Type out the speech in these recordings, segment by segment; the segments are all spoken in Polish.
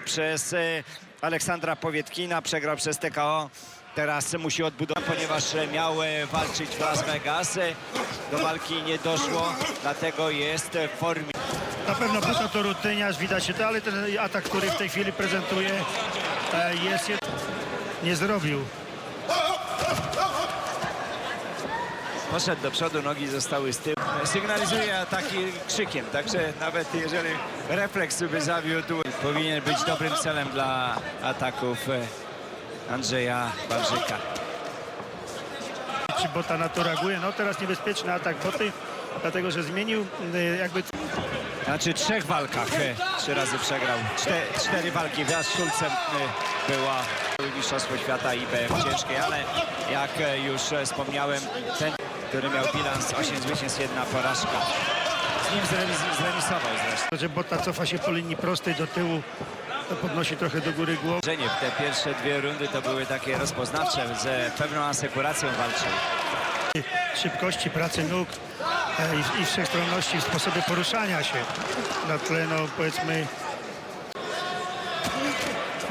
przez e, Aleksandra Powietkina, przegrał przez TKO. Teraz musi odbudować, ponieważ miał e, walczyć w Las Vegas. Do walki nie doszło, dlatego jest w formie. Na pewno Buta to rutyniarz, widać się to, ale ten atak, który w tej chwili prezentuje, e, jest... Nie zrobił. Poszedł do przodu, nogi zostały z tyłu. Sygnalizuje ataki krzykiem, także nawet jeżeli refleks by zawiódł, powinien być dobrym celem dla ataków e, Andrzeja Wawrzyka. Czy Bota na to reaguje? No teraz niebezpieczny atak Boty, dlatego że zmienił e, jakby... Znaczy trzech walkach e, trzy razy przegrał. Czte, cztery walki wraz z Szulcem była Mistrzostwo Świata IBF ciężkiej, ale jak już wspomniałem, ten, który miał bilans 8 zwycięstw, jedna porażka. Z nim zremis- zremisował zresztą. że Bota cofa się po linii prostej do tyłu, to podnosi trochę do góry głowę. Te pierwsze dwie rundy to były takie rozpoznawcze, z pewną asekuracją walczył. Szybkości pracy nóg e, i, i wszechstronności w sposobie poruszania się na tle, no powiedzmy,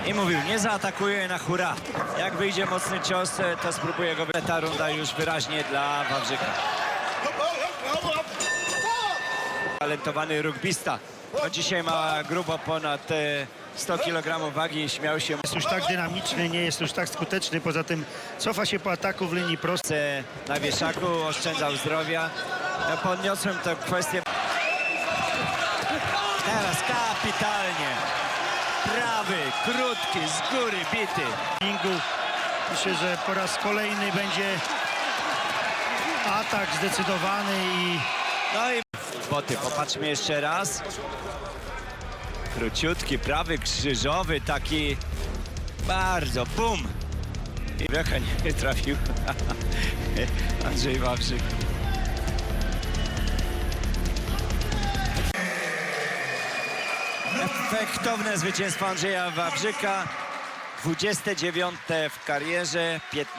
I mówił, nie zaatakuje na hura. Jak wyjdzie mocny cios, e, to spróbuje go Ta runda już wyraźnie dla Wawrzyka. Talentowany rugbista. No dzisiaj ma grubo ponad e, 100 kg wagi, śmiał się jest już tak dynamiczny, nie jest już tak skuteczny, poza tym cofa się po ataku w linii prostej. Na wieszaku, oszczędzał zdrowia. Ja podniosłem tę kwestię. Teraz kapitalnie. Prawy, krótki, z góry bity. ringu. Myślę, że po raz kolejny będzie atak zdecydowany i No i boty, popatrzmy jeszcze raz. Króciutki, prawy, krzyżowy, taki bardzo, bum. I trochę nie trafił Andrzej Wawrzyk. Efektowne zwycięstwo Andrzeja Wawrzyka. 29 w karierze, 15